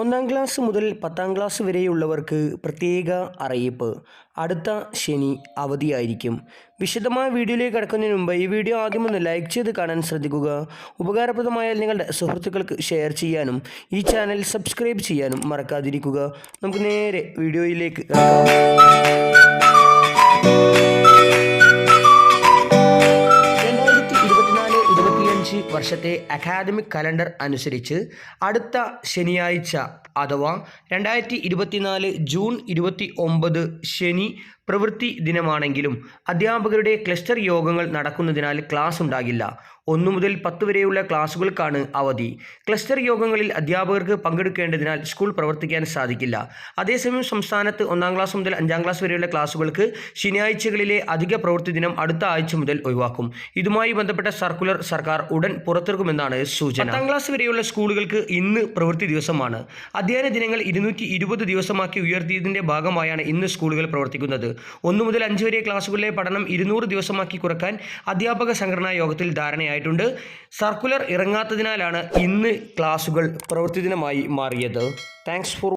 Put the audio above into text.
ഒന്നാം ക്ലാസ് മുതൽ പത്താം ക്ലാസ് വരെയുള്ളവർക്ക് പ്രത്യേക അറിയിപ്പ്. അടുത്ത ശനി അവധിയായിരിക്കും. വിശദമായ വീഡിയോയിലേക്ക് കടക്കുന്നതിന് മുമ്പ് ഈ വീഡിയോ ആദ്യം ഒന്ന് ലൈക്ക് ചെയ്ത് കാണാൻ ശ്രദ്ധിക്കുക. ഉപകാരപ്രദമായാൽ നിങ്ങളുടെ സുഹൃത്തുക്കൾക്ക് ഷെയർ ചെയ്യാനും ഈ ചാനൽ സബ്സ്ക്രൈബ് ചെയ്യാനും മറക്കാതിരിക്കുക. നമുക്ക് നേരെ വീഡിയോയിലേക്ക് വർഷത്തെ അക്കാദമിക് കലണ്ടർ അനുസരിച്ച് അടുത്ത ശനിയാഴ്ച അഥവാ രണ്ടായിരത്തി ഇരുപത്തിനാല് ജൂൺ ഇരുപത്തി ഒമ്പത് ശനി പ്രവൃത്തി ദിനമാണെങ്കിലും അധ്യാപകരുടെ ക്ലസ്റ്റർ യോഗങ്ങൾ നടക്കുന്നതിനാൽ ക്ലാസ് ഉണ്ടാകില്ല. ഒന്നു മുതൽ പത്ത് വരെയുള്ള ക്ലാസുകൾക്കാണ് അവധി. ക്ലസ്റ്റർ യോഗങ്ങളിൽ അധ്യാപകർക്ക് പങ്കെടുക്കേണ്ടതിനാൽ സ്കൂൾ പ്രവർത്തിക്കാൻ സാധിക്കില്ല. അതേസമയം സംസ്ഥാനത്ത് ഒന്നാം ക്ലാസ് മുതൽ അഞ്ചാം ക്ലാസ് വരെയുള്ള ക്ലാസുകൾക്ക് ശനിയാഴ്ചകളിലെ അധിക പ്രവൃത്തി ദിനം അടുത്ത ആഴ്ച മുതൽ ഒഴിവാക്കും. ഇതുമായി ബന്ധപ്പെട്ട സർക്കുലർ സർക്കാർ ഉടൻ പുറത്തിറക്കുമെന്നാണ് സൂചന. പത്താം ക്ലാസ് വരെയുള്ള സ്കൂളുകൾക്ക് ഇന്ന് പ്രവൃത്തി ദിവസമാണ്. അധ്യയന ദിനങ്ങൾ ഇരുന്നൂറ്റി ദിവസമാക്കി ഉയർത്തിയതിന്റെ ഭാഗമായാണ് ഇന്ന് സ്കൂളുകൾ പ്രവർത്തിക്കുന്നത്. ഒന്നു മുതൽ അഞ്ച് വരെ ക്ലാസ്സുകളിലെ പഠനം ഇരുന്നൂറ് ദിവസമാക്കി കുറയ്ക്കാൻ അധ്യാപക സംഘടനാ യോഗത്തിൽ ധാരണയായിട്ടുണ്ട്. സർക്കുലർ ഇറങ്ങാത്തതിനാലാണ് ഇന്ന് ക്ലാസുകൾ പ്രവൃത്തി ദിനമായി മാറിയത്. Thanks for